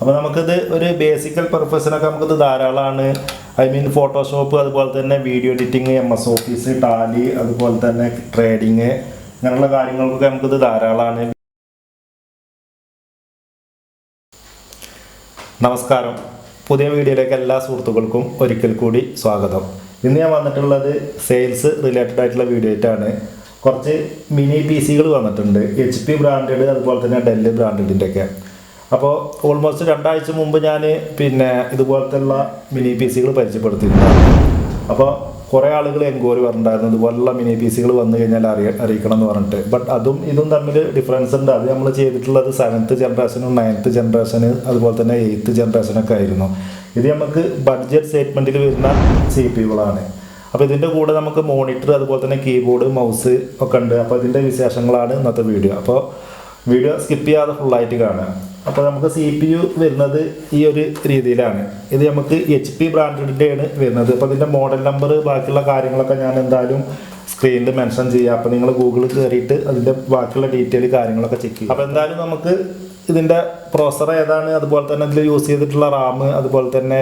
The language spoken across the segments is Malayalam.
അപ്പോൾ നമുക്കിത് ഒരു ബേസിക്കൽ പർപ്പസിനൊക്കെ നമുക്കിത് ധാരാളമാണ് ഐ മീൻ ഫോട്ടോഷോപ്പ് അതുപോലെ തന്നെ video editing M S office Tally അതുപോലെ തന്നെ ട്രേഡിങ് അങ്ങനെയുള്ള കാര്യങ്ങൾക്കൊക്കെ നമുക്കിത് ധാരാളമാണ് നമസ്കാരം. പുതിയ വീഡിയോയിലേക്ക് എല്ലാ സുഹൃത്തുക്കൾക്കും ഒരിക്കൽ കൂടി സ്വാഗതം. ഇന്ന് ഞാൻ വന്നിട്ടുള്ളത് സെയിൽസ് റിലേറ്റഡ് ആയിട്ടുള്ള വീഡിയോ ആയിട്ടാണ് കുറച്ച് മിനി പി സികൾ വന്നിട്ടുണ്ട്. എച്ച് പി ബ്രാൻഡഡ് അതുപോലെ തന്നെ ഡെല്ല് ബ്രാൻഡിന്റെ ഒക്കെ അപ്പോൾ ഓൾമോസ്റ്റ് രണ്ടാഴ്ച മുമ്പ് ഞാൻ പിന്നെ ഇതുപോലത്തെയുള്ള മിനി പി സികൾ പരിചയപ്പെടുത്തിയിട്ടുണ്ടായിരുന്നു അപ്പോൾ കുറേ ആളുകൾ എൻക്വയറി പറഞ്ഞിട്ടുണ്ടായിരുന്നു ഇതുപോലുള്ള മിനി പി സികൾ വന്നു കഴിഞ്ഞാൽ അറിയ അറിയിക്കണം എന്ന് പറഞ്ഞിട്ട്. ബട്ട് അതും ഇതും തമ്മിൽ ഡിഫറൻസ് ഉണ്ട്. അത് നമ്മൾ ചെയ്തിട്ടുള്ളത് സെവൻത്ത് ജനറേഷനും നയൻത്ത് ജനറേഷന് അതുപോലെ തന്നെ എയ്ത്ത് ജനറേഷനൊക്കെ ആയിരുന്നു. ഇത് നമുക്ക് ബഡ്ജറ്റ് സ്റ്റേറ്റ്മെന്റിൽ വരുന്ന സി പി യുകളാണ് അപ്പോൾ ഇതിന്റെ കൂടെ നമുക്ക് മോണിറ്റർ അതുപോലെ തന്നെ കീബോർഡ് മൗസ് ഒക്കെ ഉണ്ട്. അപ്പോൾ ഇതിന്റെ വിശേഷങ്ങളാണ് ഇന്നത്തെ വീഡിയോ അപ്പോൾ വീഡിയോ സ്കിപ്പ് ചെയ്യാതെ ഫുള്ളായിട്ട് കാണുക. അപ്പോൾ നമുക്ക് സി പി യു വരുന്നത് ഈ ഒരു രീതിയിലാണ്. ഇത് നമുക്ക് എച്ച് പി ബ്രാൻഡിന്റെയാണ് വരുന്നത്. അപ്പോൾ ഇതിന്റെ മോഡൽ നമ്പർ ബാക്കിയുള്ള കാര്യങ്ങളൊക്കെ ഞാൻ എന്തായാലും സ്ക്രീനിൽ മെൻഷൻ ചെയ്യുക അപ്പോൾ നിങ്ങൾ ഗൂഗിളിൽ കയറിയിട്ട് അതിന്റെ ബാക്കിയുള്ള ഡീറ്റെയിൽ കാര്യങ്ങളൊക്കെ ചെക്ക് ചെയ്യും അപ്പോൾ എന്തായാലും നമുക്ക് ഇതിന്റെ പ്രോസർ ഏതാണ്? അതുപോലെ തന്നെ ഇതിൽ യൂസ് ചെയ്തിട്ടുള്ള റാം അതുപോലെ തന്നെ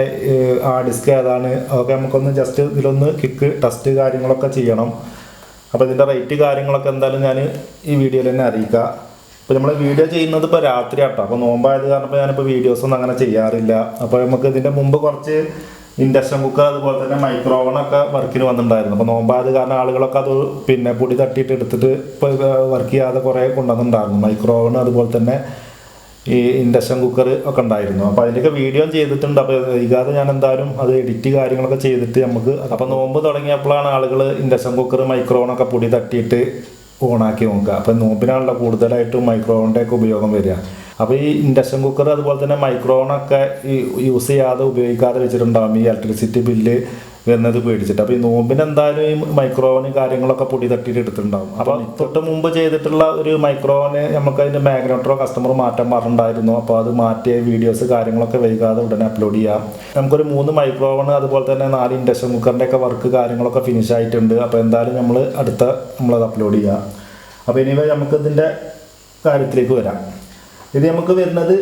ആ ഡിസ്ക് ഏതാണ്? അതൊക്കെ നമുക്കൊന്ന് ജസ്റ്റ് ഇതിലൊന്ന് കിക്ക് ടെസ്റ്റ് കാര്യങ്ങളൊക്കെ ചെയ്യണം. അപ്പോൾ ഇതിന്റെ റേറ്റ് കാര്യങ്ങളൊക്കെ എന്തായാലും ഞാൻ ഈ വീഡിയോയിൽ തന്നെ അറിയിക്കാം. ഇപ്പോൾ നമ്മൾ വീഡിയോ ചെയ്യുന്നത് ഇപ്പോൾ രാത്രി ആട്ടോ അപ്പോൾ നോമ്പായത് കാരണം ഇപ്പോൾ ഞാനിപ്പോൾ വീഡിയോസൊന്നും അങ്ങനെ ചെയ്യാറില്ല. അപ്പോൾ നമുക്ക് ഇതിന്റെ മുമ്പ് കുറച്ച് ഇൻഡക്ഷൻ കുക്കർ അതുപോലെ തന്നെ മൈക്രോ ഓവണൊക്കെ വർക്കിന് വന്നിട്ടുണ്ടായിരുന്നു. അപ്പോൾ നോമ്പായത് കാരണം ആളുകളൊക്കെ അത് പിന്നെ പൊടി തട്ടിയിട്ട് എടുത്തിട്ട് ഇപ്പോൾ വർക്ക് ചെയ്യാതെ കുറേ കൊണ്ടുവന്നിട്ടുണ്ടായിരുന്നു. മൈക്രോ ഓവൺ അതുപോലെ തന്നെ ഈ ഇൻഡക്ഷൻ കുക്കർ ഒക്കെ ഉണ്ടായിരുന്നു. അപ്പോൾ അതിന്റെയൊക്കെ വീഡിയോ ചെയ്തിട്ടുണ്ട്. അപ്പോൾ വൈകാതെ ഞാൻ എന്തായാലും അത് എഡിറ്റ് കാര്യങ്ങളൊക്കെ ചെയ്തിട്ട് നമുക്ക് അപ്പോൾ നോമ്പ് തുടങ്ങിയപ്പോഴാണ് ആളുകൾ ഇൻഡക്ഷൻ കുക്കർ മൈക്രോവണൊക്കെ പൊടി തട്ടിയിട്ട് ഓണാക്കി നോക്കുക. അപ്പം നോമ്പിനാണല്ലോ കൂടുതലായിട്ടും മൈക്രോവണിന്റെ ഒക്കെ ഉപയോഗം വരിക. അപ്പോൾ ഈ ഇൻഡക്ഷൻ കുക്കർ അതുപോലെ തന്നെ മൈക്രോവണൊക്കെ ഈ യൂസ് ചെയ്യാതെ ഉപയോഗിക്കാതെ വെച്ചിട്ടുണ്ടാകും ഈ ഇലക്ട്രിസിറ്റി ബില്ല് വരുന്നത് പേടിച്ചിട്ട്. അപ്പോൾ ഈ നോമ്പിന് എന്തായാലും ഈ മൈക്രോവന് കാര്യങ്ങളൊക്കെ പൊടി തട്ടിയിട്ട് എടുത്തിട്ടുണ്ടാകും അപ്പോൾ തൊട്ട്. മുമ്പ് ചെയ്തിട്ടുള്ള ഒരു മൈക്രോവന് നമുക്ക് അതിന്റെ മാഗ്നറ്ററോ കസ്റ്റമർ മാറ്റാൻ പറഞ്ഞിട്ടുണ്ടായിരുന്നു. അപ്പോൾ അത് മാറ്റിയ വീഡിയോസ് കാര്യങ്ങളൊക്കെ വൈകാതെ ഉടനെ അപ്ലോഡ് ചെയ്യാം. നമുക്കൊരു മൂന്ന് മൈക്രോവൺ അതുപോലെ തന്നെ നാല് ഇൻഡക്ഷൻ കുക്കറിന്റെ ഒക്കെ വർക്ക് കാര്യങ്ങളൊക്കെ ഫിനിഷ് ആയിട്ടുണ്ട്. അപ്പോൾ എന്തായാലും നമ്മൾ അടുത്ത നമ്മളത് അപ്ലോഡ് ചെയ്യാം. അപ്പോൾ ഇനി നമുക്ക് ഇതിന്റെ കാര്യത്തിലേക്ക് വരാം. ഇത് നമുക്ക് വരുന്നത്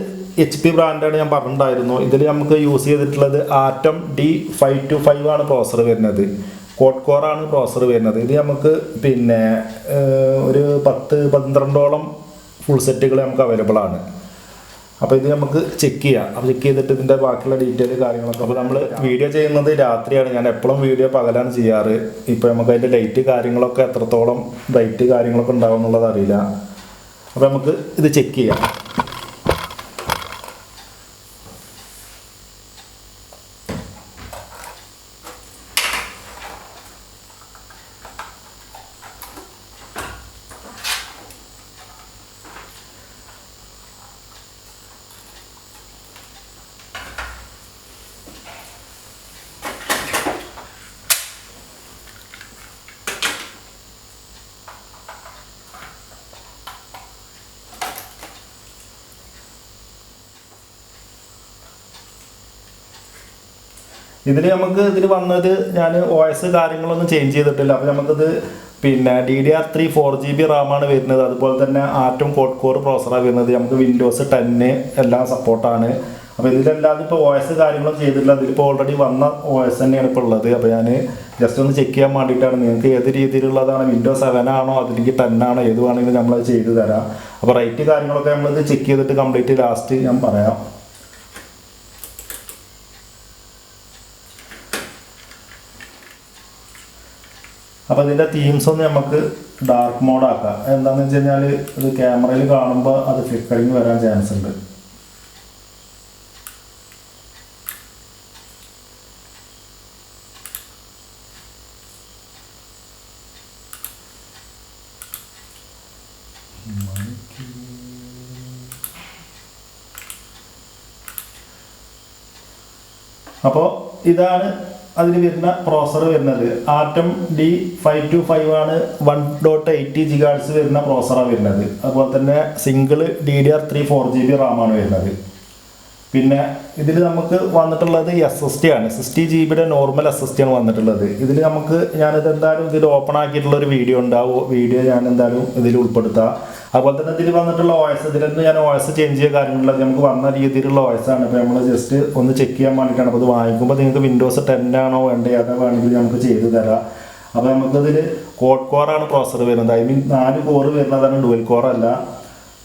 എച്ച് പി ബ്രാൻഡാണ് ഞാൻ പറഞ്ഞിട്ടുണ്ടായിരുന്നു. ഇതിൽ നമുക്ക് യൂസ് ചെയ്തിട്ടുള്ളത് Atom D five two five ആണ് പ്രോസർ വരുന്നത്. കോഡ് കോറാണ് പ്രോസർ വരുന്നത്. ഇത് നമുക്ക് പിന്നെ ഒരു പത്ത് പന്ത്രണ്ടോളം ഫുൾ സെറ്റുകൾ നമുക്ക് അവൈലബിൾ ആണ്. അപ്പോൾ ഇത് നമുക്ക് ചെക്ക് ചെയ്യാം. അപ്പോൾ ചെക്ക് ചെയ്തിട്ട് ഇതിന്റെ ബാക്കിയുള്ള ഡീറ്റെയിൽ കാര്യങ്ങളൊക്കെ. അപ്പോൾ നമ്മൾ വീഡിയോ ചെയ്യുന്നത് രാത്രിയാണ്. ഞാൻ എപ്പോഴും വീഡിയോ പകലാണ് ചെയ്യാറ്. ഇപ്പോൾ നമുക്ക് അതിന്റെ ലൈറ്റ് കാര്യങ്ങളൊക്കെ എത്രത്തോളം ബ്രൈറ്റ് കാര്യങ്ങളൊക്കെ ഉണ്ടാവും എന്നുള്ളത് അറിയില്ല. അപ്പോൾ നമുക്ക് ഇത് ചെക്ക് ചെയ്യാം. ഇതിൽ നമുക്ക് ഇതിൽ വന്നത് ഞാൻ എസ് കാര്യങ്ങളൊന്നും ചേഞ്ച് ചെയ്തിട്ടില്ല. അപ്പോൾ നമുക്കിത് പിന്നെ D D R three four G B റാമാണ് വരുന്നത്. അതുപോലെ തന്നെ ആറ്റം കോഡ് കോർ പ്രോസറാണ് വരുന്നത്. നമുക്ക് വിൻഡോസ് ടെന്ന് എല്ലാം സപ്പോർട്ടാണ് അപ്പോൾ ഇതിലല്ലാതെ ഇപ്പോൾ എസ് കാര്യങ്ങളും ചെയ്തിട്ടില്ല. അതിലിപ്പോൾ ഓൾറെഡി വന്ന എസ് തന്നെയാണ് ഇപ്പോൾ ഉള്ളത്. അപ്പോൾ ഞാൻ ജസ്റ്റ് ഒന്ന് ചെക്ക് ചെയ്യാൻ വേണ്ടിയിട്ടാണ്. നിങ്ങൾക്ക് ഏത് രീതിയിലുള്ളതാണ്? വിൻഡോ സെവൻ ആണോ? അതിലേക്ക് ടെൻ ആണോ? ഏത് വേണമെങ്കിലും നമ്മളത് ചെയ്തു തരാം. അപ്പോൾ റേറ്റ് കാര്യങ്ങളൊക്കെ നമ്മളിത് ചെക്ക് ചെയ്തിട്ട് കംപ്ലീറ്റ് ലാസ്റ്റ് ഞാൻ പറയാം. അപ്പോൾ ഇതിന്റെ തീംസ് ഒന്ന് നമുക്ക് ഡാർക്ക് മോഡ് ആക്കാം. എന്താണെന്ന് വെച്ച് കഴിഞ്ഞാൽ ഇത് ക്യാമറയിൽ കാണുമ്പോൾ അത് ഫ്ലിക്കറിങ് വരാൻ ചാൻസ് ഉണ്ട്. അപ്പോൾ ഇതാണ് അതിന് വരുന്ന പ്രോസർ വരുന്നത്. Atom D five two five ആണ് വൺ ഡോട്ട് എയ്റ്റി ജിഗാഡ്സ് വരുന്ന പ്രോസറാണ് വരുന്നത്. അതുപോലെ തന്നെ single D D R three four G B റാമാണ് വരുന്നത്. പിന്നെ ഇതിൽ നമുക്ക് വന്നിട്ടുള്ളത് എസ് എസ് ടി ആണ്. സിക്സ്റ്റി ജി ബിയുടെ നോർമൽ എസ് എസ് ടി ആണ് വന്നിട്ടുള്ളത് ഇതിൽ നമുക്ക് ഞാനിത് എന്തായാലും ഇതിൽ ഓപ്പൺ ആക്കിയിട്ടുള്ള ഒരു വീഡിയോ ഉണ്ട് ആ വീഡിയോ ഞാൻ എന്തായാലും ഇതിൽ ഉൾപ്പെടുത്താം. അതുപോലെ തന്നെ ഇതിൽ വന്നിട്ടുള്ള ഓയസ് ഇതിലൊന്ന് ഞാൻ ഓയസ് ചേഞ്ച് ചെയ്യുക കാര്യങ്ങളില്ല നമുക്ക് വന്ന രീതിയിലുള്ള ആണ്. ഇപ്പോൾ നമ്മൾ ജസ്റ്റ് ഒന്ന് ചെക്ക് ചെയ്യാൻ വേണ്ടിയിട്ടാണ്. അപ്പോൾ ഇത് വാങ്ങിക്കുമ്പോൾ നിങ്ങൾക്ക് വിൻഡോസ് ടെൻ ആണോ വേണ്ടത് അതോ വേണമെങ്കിൽ നമുക്ക് ചെയ്തു തരാം. അപ്പോൾ നമുക്കതിൽ കോഡ് കോറാണ് പ്രോസർ വരുന്നത്. ഐ മീൻ നാല് കോറ് വരുന്നതാണ് ഡുവൽ കോറല്ല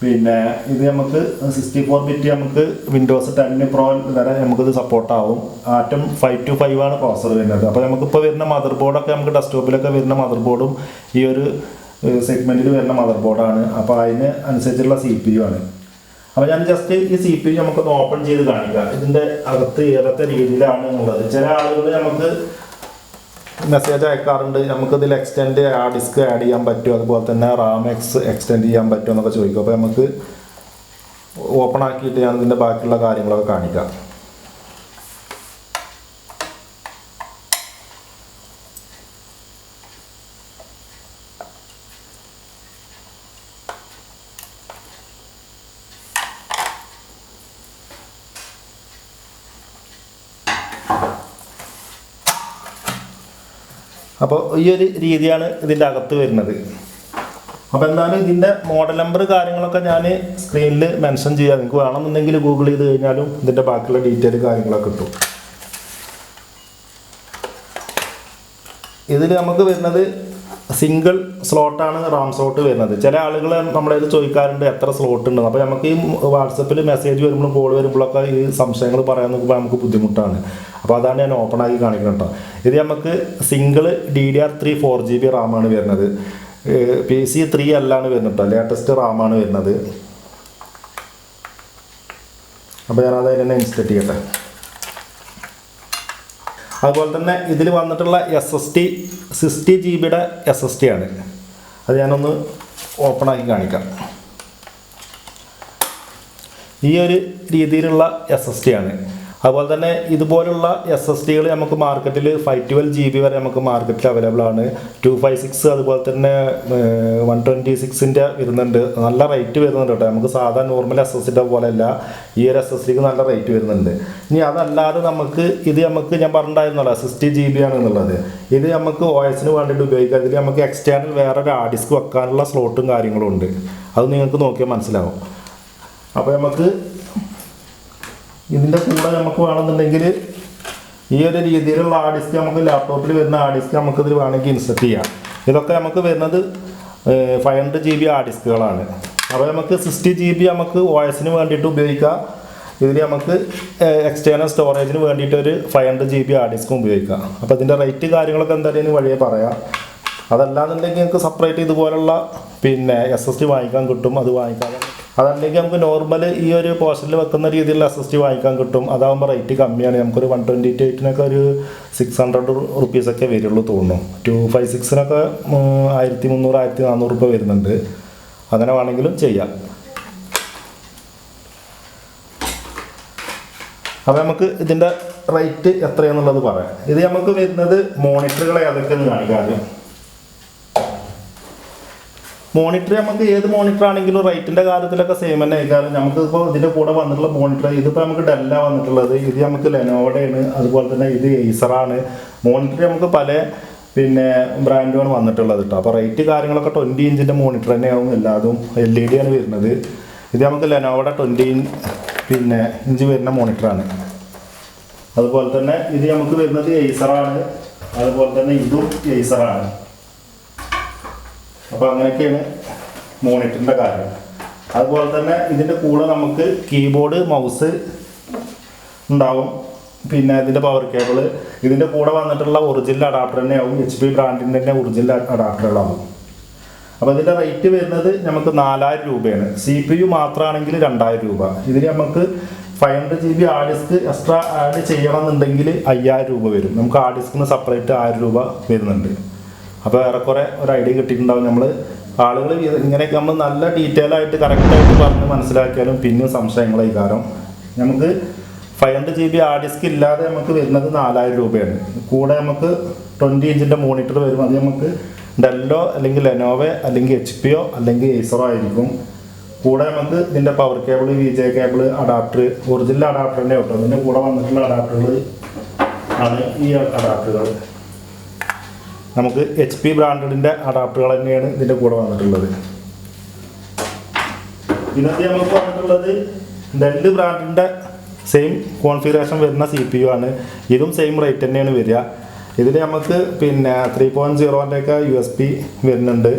പിന്നെ ഇത് നമുക്ക് സിക്സ്റ്റി ഫോർ ബിറ്റ് നമുക്ക് വിൻഡോസ് ടെൻ പ്രോ വരെ നമുക്കിത് സപ്പോർട്ടാവും ആറ്റം ഫൈവ് ടു ഫൈവ് ആണ് പ്രോസർ വരുന്നത്. അപ്പോൾ നമുക്കിപ്പോൾ വരുന്ന മദർ ബോർഡൊക്കെ നമുക്ക് ഡെസ്ക്ടോപ്പിലൊക്കെ വരുന്ന മദർ ബോർഡും ഈ ഒരു സെഗ്മെന്റിൽ വരുന്ന മദർ ബോർഡാണ് അപ്പോൾ അതിന് അനുസരിച്ചുള്ള സി പി യു ആണ്. അപ്പോൾ ഞാൻ ജസ്റ്റ് ഈ സി പി യു നമുക്കൊന്ന് ഓപ്പൺ ചെയ്ത് കാണിക്കാം. ഇതിന്റെ അകത്ത് ഏതൊക്കെ രീതിയിലാണ് എന്നുള്ളത് ചില ആളുകൾ നമുക്ക് മെസ്സേജ് അയക്കാറുണ്ട്. നമുക്ക് ഇതിൽ എക്സ്റ്റെൻഡ് ആ ഡിസ്ക് ആഡ് ചെയ്യാൻ പറ്റുമോ അതുപോലെ തന്നെ റാം എക്സ് എക്സ്റ്റെൻഡ് ചെയ്യാൻ പറ്റുമോ എന്നൊക്കെ ചോദിക്കും. അപ്പോൾ നമുക്ക് ഓപ്പൺ ആക്കിയിട്ട് ഞാൻ ഇതിന്റെ ബാക്കിയുള്ള കാര്യങ്ങളൊക്കെ കാണിക്കാം. അപ്പോൾ ഈ ഒരു രീതിയാണ് ഇതിന്റെ അകത്ത് വരുന്നത്. അപ്പോൾ എന്തായാലും ഇതിന്റെ മോഡൽ നമ്പർ കാര്യങ്ങളൊക്കെ ഞാൻ സ്ക്രീനിൽ മെൻഷൻ ചെയ്യാം. നിങ്ങൾക്ക് വേണമെന്നുണ്ടെങ്കിൽ ഗൂഗിൾ ചെയ്ത് കഴിഞ്ഞാലും ഇതിന്റെ ബാക്കിയുള്ള ഡീറ്റെയിൽ കാര്യങ്ങളൊക്കെ കിട്ടും. ഇതിൽ നമുക്ക് വരുന്നത് സിംഗിൾ സ്ലോട്ടാണ് റാം സ്ലോട്ട് വരുന്നത്. ചില ആളുകൾ നമ്മളതിൽ ചോദിക്കാറുണ്ട് എത്ര സ്ലോട്ട് ഉണ്ട് അപ്പോൾ നമുക്ക് ഈ വാട്സപ്പിൽ മെസ്സേജ് വരുമ്പോഴും കോൾ വരുമ്പോഴൊക്കെ ഈ സംശയങ്ങൾ പറയാൻ നോക്കുമ്പോൾ നമുക്ക് ബുദ്ധിമുട്ടാണ്. അപ്പോൾ അതാണ് ഞാൻ ഓപ്പൺ ആക്കി കാണിക്കുന്നത് കേട്ടോ. ഇത് നമുക്ക് single D D R three four G B റാമാണ് വരുന്നത്. പി സി ത്രീ എല്ലാണ് വരുന്നത് കേട്ടോ. ലേറ്റസ്റ്റ് റാമാണ് വരുന്നത്. അപ്പോൾ ഞാനത് അതിനെ ഇൻസ്റ്റേറ്റ് ചെയ്യട്ടെ. അതുപോലെ തന്നെ ഇതിൽ വന്നിട്ടുള്ള S S D sixty G ബിയുടെ എസ് എസ് ടി ആണ്. അത് ഞാനൊന്ന് ഓപ്പൺ ആക്കി കാണിക്കാം. ഈ ഒരു രീതിയിലുള്ള എസ് എസ് ടി ആണ്. അതുപോലെ തന്നെ ഇതുപോലുള്ള എസ് എസ് ടികൾ നമുക്ക് മാർക്കറ്റിൽ ഫൈവ് ട്വൽവ് ജി ബി വരെ നമുക്ക് മാർക്കറ്റിൽ അവൈലബിൾ ആണ്. ടു ഫൈവ് സിക്സ് അതുപോലെ തന്നെ വൺ ട്വന്റി സിക്സിന്റെ വരുന്നുണ്ട്. നല്ല റേറ്റ് വരുന്നുണ്ട് കേട്ടോ. നമുക്ക് സാധാ നോർമൽ എസ് എസ് ടിയുടെ പോലെയല്ല. ഈ ഒരു എസ് എസ് ടിക്ക് നല്ല റേറ്റ് വരുന്നുണ്ട്. ഇനി അതല്ലാതെ നമുക്ക് ഇത് നമുക്ക് ഞാൻ പറഞ്ഞിട്ടുണ്ടായിരുന്നല്ലോ സിക്സ്റ്റി ജി ബി ആണ് എന്നുള്ളത് ഇത് നമുക്ക് ഒ എസിന് വേണ്ടിയിട്ട് ഉപയോഗിക്കാം. ഇതിൽ നമുക്ക് എക്സ്റ്റേണൽ വേറെ ഒരു ഡിസ്ക് വെക്കാനുള്ള സ്ലോട്ടും കാര്യങ്ങളും ഉണ്ട്. അത് നിങ്ങൾക്ക് നോക്കിയാൽ മനസ്സിലാവും. അപ്പോൾ നമുക്ക് ഇതിന്റെ കൂടെ നമുക്ക് വേണമെന്നുണ്ടെങ്കിൽ ഈ ഒരു രീതിയിലുള്ള ആ ഡിസ്ക് നമുക്ക് ലാപ്ടോപ്പിൽ വരുന്ന ആ ഡിസ്ക് നമുക്ക് ഇതിൽ വേണമെങ്കിൽ ഇൻസെർട്ട് ചെയ്യാം. ഇതൊക്കെ നമുക്ക് വരുന്നത് ഫൈവ് ഹൺഡ്രഡ് ജി ബി ആ ഡിസ്കുകളാണ് അപ്പോൾ നമുക്ക് സിക്സ്റ്റി ജി ബി നമുക്ക് ഒ വേണ്ടിയിട്ട് ഉപയോഗിക്കാം. ഇതിൽ നമുക്ക് എക്സ്റ്റേണൽ സ്റ്റോറേജിന് വേണ്ടിയിട്ട് ഒരു ഫൈവ് ഹൺഡ്രഡ് ജി ബി ആ ഡിസ്കും ഉപയോഗിക്കാം. അപ്പോൾ ഇതിന്റെ റേറ്റ് കാര്യങ്ങളൊക്കെ എന്തായാലും വഴിയെ പറയാം. അതല്ലാന്നുണ്ടെങ്കിൽ നിങ്ങൾക്ക് സെപ്പറേറ്റ് ഇതുപോലുള്ള പിന്നെ എസ് എസ് ടി വാങ്ങിക്കാൻ കിട്ടും അത് വാങ്ങിക്കാതെ അതല്ലെങ്കിൽ നമുക്ക് നോർമൽ ഈ ഒരു പോർഷനിൽ വെക്കുന്ന എസ് ടി വാങ്ങിക്കാൻ കിട്ടും. അതാകുമ്പോൾ റേറ്റ് കമ്മിയാണ്. നമുക്കൊരു വൺ ട്വന്റി എയ്റ്റിനൊക്കെ ഒരു സിക്സ് ഹൺഡ്രഡ് റുപ്പീസൊക്കെ വരുള്ളൂ തോന്നുന്നു. ടു ഫൈവ് സിക്സിനൊക്കെ ആയിരത്തി മുന്നൂറ് ആയിരത്തി നാനൂറ് രൂപ വരുന്നുണ്ട്. അങ്ങനെ വേണമെങ്കിലും ചെയ്യാം. അപ്പോൾ നമുക്ക് ഇതിന്റെ റേറ്റ് എത്രയാണെന്നുള്ളത് പറയാം. ഇത് നമുക്ക് വരുന്നത് മോണിറ്ററുകളെ ഏതൊക്കെയെന്ന് കാണിക്കാം ആദ്യം. മോണിറ്റർ നമുക്ക് ഏത് മോണിറ്റർ ആണെങ്കിലും റേറ്റിന്റെ കാര്യത്തിലൊക്കെ സെയിം തന്നെ. ആയിരിക്കും നമുക്ക് ഇപ്പോൾ ഇതിന്റെ കൂടെ വന്നിട്ടുള്ള മോണിറ്റർ ഇതിപ്പോൾ നമുക്ക് ഡെല്ല വന്നിട്ടുള്ളത്. ഇത് നമുക്ക് ലെനോവഡയാണ് അതുപോലെ തന്നെ ഇത് ഏസറാണ് മോണിറ്റർ നമുക്ക് പല പിന്നെ ബ്രാൻഡുമാണ് വന്നിട്ടുള്ളത് കേട്ടോ അപ്പോൾ റേറ്റ് കാര്യങ്ങളൊക്കെ ട്വന്റി ഇഞ്ചിന്റെ മോണിറ്റർ തന്നെയാവും എല്ലാതും എൽ ഇ ഡി ആണ് വരുന്നത്. ഇത് നമുക്ക് ലെനോവയുടെ ട്വന്റി പിന്നെ ഇഞ്ച് വരുന്ന മോണിറ്ററാണ് അതുപോലെ തന്നെ ഇത് നമുക്ക് വരുന്നത് ഏസറാണ് അതുപോലെ തന്നെ ഇതും ഏസറാണ് അപ്പോൾ അങ്ങനെയൊക്കെയാണ് മോണിറ്ററിന്റെ കാര്യം. അതുപോലെ തന്നെ ഇതിന്റെ കൂടെ നമുക്ക് കീബോർഡ് മൗസ് ഉണ്ടാവും. പിന്നെ ഇതിന്റെ പവർ കേബിൾ ഇതിന്റെ കൂടെ വന്നിട്ടുള്ള ഒറിജിനൽ അഡാപ്റ്റർ തന്നെയാവും. എച്ച് പി ബ്രാൻഡിന്റെ തന്നെ ഒറിജിനൽ അഡാപ്റ്ററുകളാവും അപ്പോൾ ഇതിന്റെ റേറ്റ് വരുന്നത് നമുക്ക് നാലായിരം രൂപയാണ്. സി പി യു മാത്രമാണെങ്കിൽ രണ്ടായിരം രൂപ. ഇതിൽ നമുക്ക് ഫൈവ് ഹൺഡ്രഡ് ജി ബി ആ ഡിസ്ക് എക്സ്ട്രാ ആഡ് ചെയ്യണമെന്നുണ്ടെങ്കിൽ അയ്യായിരം രൂപ വരും. നമുക്ക് ആ ഡിസ്കിന് സെപ്പറേറ്റ് ആയിരം രൂപ വരുന്നുണ്ട്. അപ്പോൾ ഏറെക്കുറെ ഒരു ഐഡിയ കിട്ടിയിട്ടുണ്ടാവും. നമ്മൾ ആളുകൾ ഇങ്ങനെയൊക്കെ നമ്മൾ നല്ല ഡീറ്റെയിൽ ആയിട്ട് കറക്റ്റായിട്ട് പറഞ്ഞ് മനസ്സിലാക്കിയാലും പിന്നെ സംശയങ്ങളായി. കാരണം നമുക്ക് ഫൈവ് ഹൺഡ്രഡ് ജി ബി ആ ഡിസ്ക് ഇല്ലാതെ നമുക്ക് വരുന്നത് നാലായിരം രൂപയാണ്. കൂടെ നമുക്ക് ട്വന്റി ഇഞ്ചിന്റെ മോണിറ്റർ വരും. അത് നമുക്ക് ഡെല്ലോ അല്ലെങ്കിൽ ലെനോവേ അല്ലെങ്കിൽ എച്ച് പിയോ അല്ലെങ്കിൽ ഏസറോ ആയിരിക്കും. കൂടെ നമുക്ക് ഇതിന്റെ power cable V J cable adapter original അഡാപ്റ്ററിന്റെ കേട്ടോ. ഇതിന്റെ കൂടെ വന്നിട്ടുള്ള അഡാപ്റ്ററുകൾ ആണ് ഈ അഡാപ്റ്ററുകൾ നമുക്ക് എച്ച് പി ബ്രാൻഡിന്റെ അഡാപ്റ്ററുകൾ തന്നെയാണ് ഇതിന്റെ കൂടെ വന്നിട്ടുള്ളത്. ഇന്നത്തെ നമുക്ക് വന്നിട്ടുള്ളത് രണ്ട് ബ്രാൻഡിന്റെ സെയിം കോൺഫിഗറേഷൻ വരുന്ന സി പി യു ആണ്. ഇതും സെയിം റേറ്റ് തന്നെയാണ് വരിക. ഇതിൽ നമുക്ക് പിന്നെ ത്രീ പോയിന്റ് സീറോന്റെ ഒക്കെ യു എസ് പി വരുന്നുണ്ട്.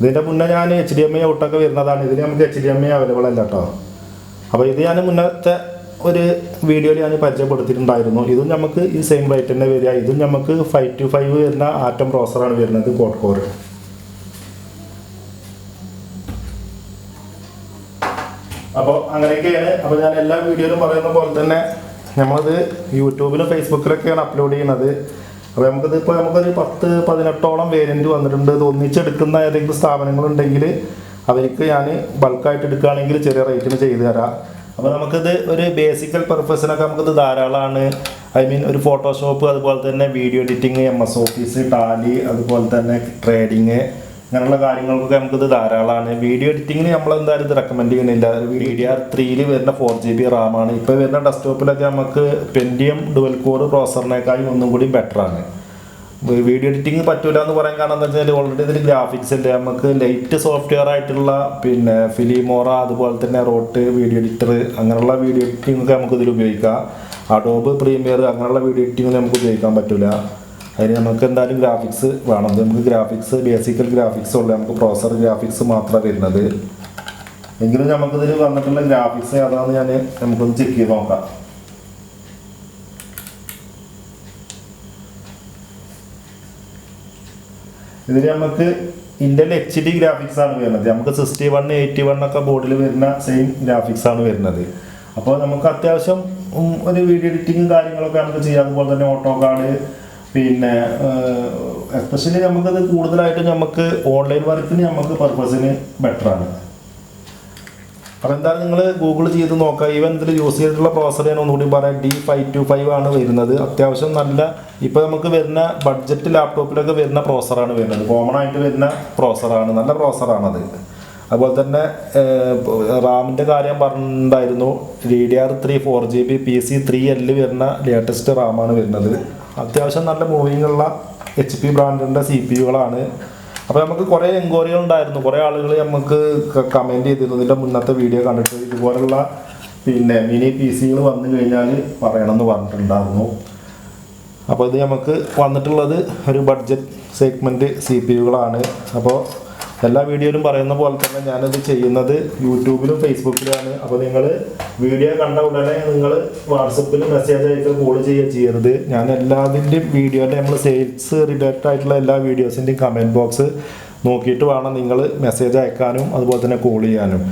ഇതിന്റെ മുന്നേ ഞാൻ എച്ച് ഡി എം ഐ ഔട്ടൊക്കെ വരുന്നതാണ്. ഇതിൽ നമുക്ക് H D M I available അല്ല കേട്ടോ അപ്പോൾ ഇത് ഞാൻ മുന്നത്തെ ഒരു വീഡിയോയിൽ ഞാൻ പരിചയപ്പെടുത്തിയിട്ടുണ്ടായിരുന്നു. ഇതും നമുക്ക് ഈ സെയിം റേറ്റ് തന്നെ വരിക. ഇതും നമുക്ക് ഫൈവ് ടു ഫൈവ് വരുന്ന ആറ്റം പ്രോസറാണ് വരുന്നത് കോഡ് കോർ അപ്പോൾ അങ്ങനെയൊക്കെയാണ്. അപ്പോൾ ഞാൻ എല്ലാ വീഡിയോയിലും പറയുന്ന പോലെ തന്നെ നമ്മളത് യൂട്യൂബിലും ഫേസ്ബുക്കിലൊക്കെയാണ് അപ്ലോഡ് ചെയ്യുന്നത്. അപ്പോൾ നമുക്കിത് ഇപ്പോൾ നമുക്കൊരു പത്ത് പതിനെട്ടോളം വേരിയന്റ് വന്നിട്ടുണ്ട്. ഇത് ഒന്നിച്ചെടുക്കുന്ന ഏതെങ്കിലും സ്ഥാപനങ്ങളുണ്ടെങ്കിൽ അവർക്ക് ഞാൻ ബൾക്കായിട്ട് എടുക്കുകയാണെങ്കിൽ ചെറിയ റേറ്റിന് ചെയ്തു തരാം. അപ്പോൾ നമുക്കിത് ഒരു ബേസിക്കൽ പർപ്പസിനൊക്കെ നമുക്കിത് ധാരാളമാണ് ഐ മീൻ ഒരു ഫോട്ടോഷോപ്പ് അതുപോലെ തന്നെ video editing M S Office Tally അതുപോലെ തന്നെ ട്രേഡിങ് അങ്ങനെയുള്ള കാര്യങ്ങൾക്കൊക്കെ നമുക്കിത് ധാരാളമാണ് വീഡിയോ എഡിറ്റിങ്ങിന് നമ്മൾ എന്തായാലും ഇത് റെക്കമെൻഡ് ചെയ്യുന്നില്ല. വീഡിയോ ത്രീയിൽ വരുന്ന ഫോർ ജി ബി റാമാണ് ഇപ്പോൾ വരുന്ന ഡെസ്ക്ടോപ്പിലൊക്കെ നമുക്ക് പെൻഡിയം ഡുവൽ കോർ പ്രോസറിനേക്കാളും ഒന്നും കൂടി ബെറ്റർ ആണ്. വീഡിയോ എഡിറ്റിംഗ് പറ്റൂല എന്ന് പറയാൻ കാരണം എന്താ വെച്ചാൽ ഓൾറെഡി ഇതിൽ ഗ്രാഫിക്സ് ഉണ്ട് നമുക്ക് ലൈറ്റ് സോഫ്റ്റ്വെയർ ആയിട്ടുള്ള പിന്നെ ഫിലിമോറ അതുപോലെ തന്നെ റോട്ട് വീഡിയോ എഡിറ്റർ അങ്ങനെയുള്ള വീഡിയോ എഡിറ്റിംഗ് ഒക്കെ നമുക്ക് ഇതിൽ ഉപയോഗിക്കാം. അഡോബ് പ്രീമിയർ അങ്ങനെയുള്ള വീഡിയോ എഡിറ്റിംഗ് നമുക്ക് ഉപയോഗിക്കാൻ പറ്റില്ല അതിന് നമുക്ക് എന്തായാലും ഗ്രാഫിക്സ് വേണം. നമുക്ക് ഗ്രാഫിക്സ് ബേസിക്കൽ ഗ്രാഫിക്സ് ഉള്ളു. നമുക്ക് പ്രോസർ ഗ്രാഫിക്സ് മാത്രമേ വരുന്നത്. എങ്കിലും നമുക്കിതിൽ വന്നിട്ടുള്ള ഗ്രാഫിക്സ് അതാണ് ഞാൻ നമുക്കൊന്ന് ചെക്ക് ചെയ്ത് നോക്കാം. ഇതിൽ നമുക്ക് ഇന്ത്യയിൽ എച്ച് ഡി ഗ്രാഫിക്സ് ആണ് വരുന്നത്. നമുക്ക് സിക്സ്റ്റി വൺ എയ്റ്റി വൺ ഒക്കെ ബോർഡിൽ വരുന്ന സെയിം ഗ്രാഫിക്സ് ആണ് വരുന്നത്. അപ്പോൾ നമുക്ക് അത്യാവശ്യം ഒരു വീഡിയോ എഡിറ്റിങ്ങും കാര്യങ്ങളൊക്കെ നമുക്ക് ചെയ്യാം. അതുപോലെ തന്നെ ഓട്ടോ കാർഡ് പിന്നെ എസ്പെഷ്യലി നമുക്കത് കൂടുതലായിട്ട് നമുക്ക് ഓൺലൈൻ വർക്കിന് നമുക്ക് പർപ്പസിന് ബെറ്ററാണ് അപ്പോൾ എന്തായാലും നിങ്ങൾ ഗൂഗിൾ ചെയ്ത് നോക്കുക. ഈവൻ ഇതിൽ യൂസ് ചെയ്തിട്ടുള്ള പ്രോസർ ഞാൻ ഒന്നുകൂടി പറയാം. ഡി ഫൈവ് ടു ഫൈവ് ആണ് വരുന്നത്. അത്യാവശ്യം നല്ല ഇപ്പോൾ നമുക്ക് വരുന്ന ബഡ്ജറ്റ് ലാപ്ടോപ്പിലൊക്കെ വരുന്ന പ്രോസറാണ് വരുന്നത്. കോമൺ ആയിട്ട് വരുന്ന പ്രോസറാണ് നല്ല പ്രോസറാണത് അതുപോലെ തന്നെ റാമിന്റെ കാര്യം പറഞ്ഞിട്ടുണ്ടായിരുന്നു. D D R three four G B P C three L വരുന്ന ലേറ്റസ്റ്റ് റാമാണ് വരുന്നത്. അത്യാവശ്യം നല്ല മൂവിങ്ങുള്ള എച്ച് പി ബ്രാൻഡിന്റെ സി പി യുകളാണ് അപ്പോൾ നമുക്ക് കുറേ എൻക്വയറികൾ ഉണ്ടായിരുന്നു. കുറേ ആളുകൾ നമുക്ക് കമന്റ് ചെയ്തിരുന്നു. ഇതിന്റെ മുന്നത്തെ വീഡിയോ കണ്ടിട്ട് ഇതുപോലുള്ള പിന്നെ മിനി പി സികൾ വന്നു കഴിഞ്ഞാൽ പറയണം എന്ന് പറഞ്ഞിട്ടുണ്ടായിരുന്നു. അപ്പോൾ ഇത് നമുക്ക് വന്നിട്ടുള്ളത് ഒരു ബഡ്ജറ്റ് സെഗ്മെന്റ് സി പി യുകളാണ് അപ്പോൾ എല്ലാ വീഡിയോയിലും പറയുന്ന പോലെ തന്നെ ഞാനത് ചെയ്യുന്നത് യൂട്യൂബിലും ഫേസ്ബുക്കിലുമാണ്. അപ്പോൾ നിങ്ങൾ വീഡിയോ കണ്ട ഉടനെ നിങ്ങൾ വാട്സപ്പിൽ മെസ്സേജ് അയക്കുക കോൾ ചെയ്യുക ചെയ്യരുത്. ഞാൻ എല്ലാതിന്റെയും വീഡിയോന്റെ നമ്മൾ സെയിൽസ് റിലേറ്റഡ് ആയിട്ടുള്ള എല്ലാ വീഡിയോസിന്റെയും കമന്റ് ബോക്സ് നോക്കിയിട്ട് വേണം നിങ്ങൾ മെസ്സേജ് അയക്കാനും അതുപോലെ തന്നെ കോൾ ചെയ്യാനും.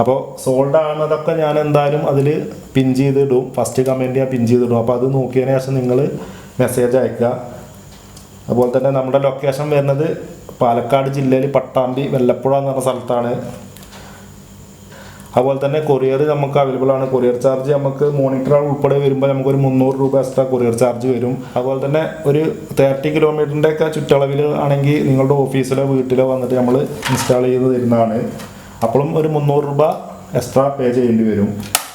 അപ്പോൾ സോൾഡ് ആണതൊക്കെ ഞാൻ എന്തായാലും അതിൽ പിൻ ചെയ്തിടും. ഫസ്റ്റ് കമന്റ് ഞാൻ പിൻ ചെയ്തിടും. അപ്പോൾ അത് നോക്കിയതിന് ശേഷം നിങ്ങൾ മെസ്സേജ് അയക്കുക. അതുപോലെ തന്നെ നമ്മുടെ ലൊക്കേഷൻ വരുന്നത് പാലക്കാട് ജില്ലയിൽ പട്ടാമ്പി വെല്ലപ്പുഴ എന്ന പറഞ്ഞ സ്ഥലത്താണ്. അതുപോലെ തന്നെ കൊറിയർ നമുക്ക് അവൈലബിൾ ആണ്. കൊറിയർ ചാർജ് നമുക്ക് മോണിറ്റർ ഉൾപ്പെടെ വരുമ്പോൾ നമുക്ക് ഒരു മുന്നൂറ് രൂപ എക്സ്ട്രാ കൊറിയർ ചാർജ് വരും. അതുപോലെ തന്നെ ഒരു തേർട്ടി കിലോമീറ്ററിന്റെ ഒക്കെ ചുറ്റളവിൽ ആണെങ്കിൽ നിങ്ങളുടെ ഓഫീസിലോ വീട്ടിലോ വന്നിട്ട് നമ്മൾ ഇൻസ്റ്റാൾ ചെയ്ത് തരുന്നതാണ്. അപ്പോഴും ഒരു മുന്നൂറ് രൂപ എക്സ്ട്രാ പേ ചെയ്യേണ്ടി വരും.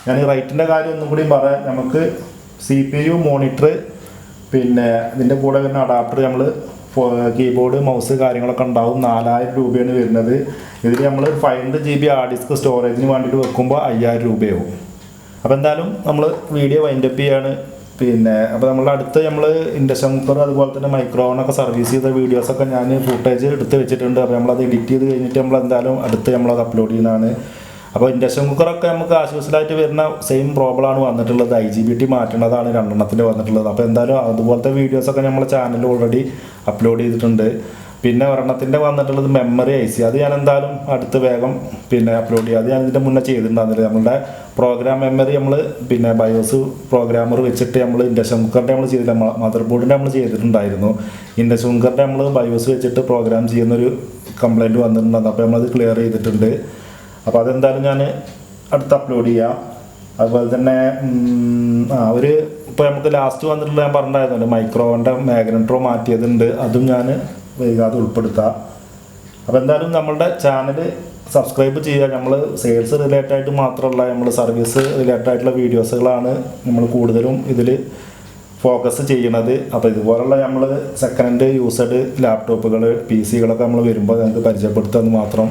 ഞാൻ ഈ റേറ്റിന്റെ കാര്യം ഒന്നും കൂടി പറയാം. നമുക്ക് സി പി യു മോണിറ്റർ പിന്നെ ഇതിന്റെ കൂടെ വരുന്ന അഡാപ്റ്റർ നമ്മൾ കീബോർഡ് മൗസ് കാര്യങ്ങളൊക്കെ ഉണ്ടാവും. നാലായിരം രൂപയാണ് വരുന്നത്. ഇതിൽ നമ്മൾ five hundred G B hard disk സ്റ്റോറേജിന് വേണ്ടിയിട്ട് വെക്കുമ്പോൾ അയ്യായിരം രൂപയാവും. അപ്പോൾ എന്തായാലും നമ്മൾ വീഡിയോ വൈൻഡപ്പ് ചെയ്യാണ്. പിന്നെ അപ്പോൾ നമ്മൾ അടുത്ത് നമ്മൾ ഇൻഡക്ഷൻ അതുപോലെ തന്നെ മൈക്രോവണൊക്കെ സർവീസ് ചെയ്ത വീഡിയോസൊക്കെ ഞാൻ ഫുട്ടേജ് എടുത്ത് വെച്ചിട്ടുണ്ട്. അപ്പോൾ നമ്മളത് എഡിറ്റ് ചെയ്ത് കഴിഞ്ഞിട്ട് നമ്മൾ എന്തായാലും അടുത്ത് നമ്മളത് അപ്ലോഡ് ചെയ്യുന്നതാണ്. അപ്പോൾ ഇൻഡക്ഷൻ കുക്കറൊക്കെ നമുക്ക് ആശ്വാസമായിട്ട് വരുന്ന സെയിം പ്രോബ്ലമാണ് വന്നിട്ടുള്ളത്. ഐ ജി ബി ടി മാറ്റേണ്ടതാണ് രണ്ടെണ്ണത്തിൽ വന്നിട്ടുള്ളത്. അപ്പോൾ എന്തായാലും അതുപോലത്തെ വീഡിയോസൊക്കെ നമ്മളെ ചാനലിൽ ഓൾറെഡി അപ്ലോഡ് ചെയ്തിട്ടുണ്ട്. പിന്നെ ഒരെണ്ണത്തിന്റെ വന്നിട്ടുള്ളത് മെമ്മറി ഐ സി അത് ഞാൻ എന്തായാലും അടുത്ത് വേഗം പിന്നെ അപ്ലോഡ് ചെയ്യുക അത് ഞാൻ ഇതിന്റെ മുന്നേ ചെയ്തിട്ടുണ്ടായിരുന്നില്ല. നമ്മുടെ പ്രോഗ്രാം മെമ്മറി നമ്മൾ പിന്നെ ബയോസ് പ്രോഗ്രാമർ വെച്ചിട്ട് നമ്മൾ ഇൻഡക്ഷൻ കുക്കറിന്റെ നമ്മൾ ചെയ്തില്ല. മദർ ബോർഡിന്റെ നമ്മൾ ചെയ്തിട്ടുണ്ടായിരുന്നു. ഇൻഡക്ഷൻ കുക്കറിന്റെ നമ്മൾ ബയോസ് വെച്ചിട്ട് പ്രോഗ്രാം ചെയ്യുന്നൊരു കംപ്ലൈന്റ് വന്നിട്ടുണ്ടായിരുന്നു. അപ്പോൾ നമ്മളത് ക്ലിയർ ചെയ്തിട്ടുണ്ട്. അപ്പോൾ അതെന്തായാലും ഞാൻ അടുത്ത് അപ്ലോഡ് ചെയ്യാം. അതുപോലെ തന്നെ ആ ഒരു ഇപ്പോൾ നമുക്ക് ലാസ്റ്റ് വന്നിട്ടുള്ള ഞാൻ പറഞ്ഞിട്ടുണ്ടായിരുന്നല്ലോ മൈക്രോവന്റെ മാഗ്നട്രോ മാറ്റിയതുണ്ട്. അതും ഞാൻ വൈകാതെ ഉൾപ്പെടുത്താം. അപ്പോൾ എന്തായാലും നമ്മളുടെ ചാനൽ സബ്സ്ക്രൈബ് ചെയ്യുക നമ്മൾ സെയിൽസ് റിലേറ്റഡ് ആയിട്ട് മാത്രമല്ല നമ്മൾ സർവീസ് റിലേറ്റഡ് ആയിട്ടുള്ള വീഡിയോസുകളാണ് നമ്മൾ കൂടുതലും ഇതിൽ ഫോക്കസ് ചെയ്യണത്. അപ്പോൾ ഇതുപോലുള്ള നമ്മൾ സെക്കൻഡ് യൂസഡ് ലാപ്ടോപ്പുകൾ പി സികളൊക്കെ നമ്മൾ വരുമ്പോൾ ഞങ്ങൾക്ക് പരിചയപ്പെടുത്തുക എന്ന് മാത്രം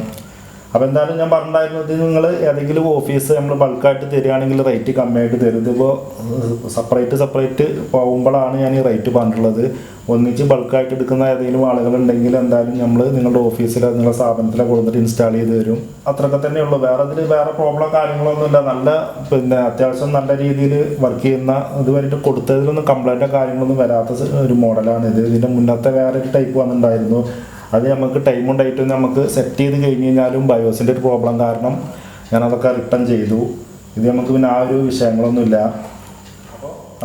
അപ്പോൾ എന്തായാലും ഞാൻ പറഞ്ഞിട്ടുണ്ടായിരുന്നത് നിങ്ങൾ ഏതെങ്കിലും ഓഫീസ് നമ്മൾ ബൾക്കായിട്ട് തരികയാണെങ്കിൽ റേറ്റ് കമ്മിയായിട്ട് തരും. ഇതിപ്പോൾ സെപ്പറേറ്റ് സെപ്പറേറ്റ് പോകുമ്പോഴാണ് ഞാൻ ഈ റേറ്റ് പറഞ്ഞിട്ടുള്ളത്. ഒന്നിച്ച് ബൾക്കായിട്ട് എടുക്കുന്ന ഏതെങ്കിലും ആളുകളുണ്ടെങ്കിൽ എന്തായാലും നമ്മൾ നിങ്ങളുടെ ഓഫീസിലോ നിങ്ങളുടെ സ്ഥാപനത്തിലോ കൊടുത്തിട്ട് ഇൻസ്റ്റാൾ ചെയ്ത് തരും. അത്രയൊക്കെ തന്നെ ഉള്ളൂ. വേറെ അതിൽ വേറെ പ്രോബ്ലം കാര്യങ്ങളൊന്നുമില്ല. നല്ല പിന്നെ അത്യാവശ്യം നല്ല രീതിയിൽ വർക്ക് ചെയ്യുന്ന ഇതുവരെയിട്ട് കൊടുത്തതിലൊന്നും കംപ്ലൈന്റോ കാര്യങ്ങളൊന്നും വരാത്ത ഒരു മോഡലാണ് ഇത്. ഇതിന്റെ മുന്നത്തെ വേറെ ഒരു ടൈപ്പ് വന്നിട്ടുണ്ടായിരുന്നു. അത് നമുക്ക് ടൈം ഉണ്ടായിട്ട് നമുക്ക് സെറ്റ് ചെയ്ത് കഴിഞ്ഞ് കഴിഞ്ഞാലും ബയോസിന്റെ ഒരു പ്രോബ്ലം കാരണം ഞാനതൊക്കെ റിട്ടേൺ ചെയ്തു. ഇത് നമുക്ക് പിന്നെ ആ ഒരു വിഷയങ്ങളൊന്നുമില്ല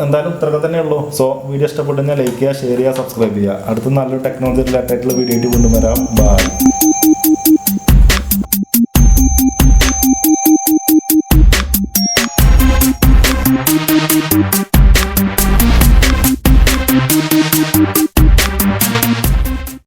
എന്തായാലും ഇത്രയൊക്കെ തന്നെ ഉള്ളൂ. സോ വീഡിയോ ഇഷ്ടപ്പെട്ടു കഴിഞ്ഞാൽ ലൈക്ക് ചെയ്യുക ഷെയർ ചെയ്യുക സബ്സ്ക്രൈബ് ചെയ്യുക. അടുത്ത നല്ലൊരു ടെക്നോളജി റിലേറ്റഡ് ആയിട്ടുള്ള വീഡിയോ ആയിട്ട് വീണ്ടും വരാം. ബൈ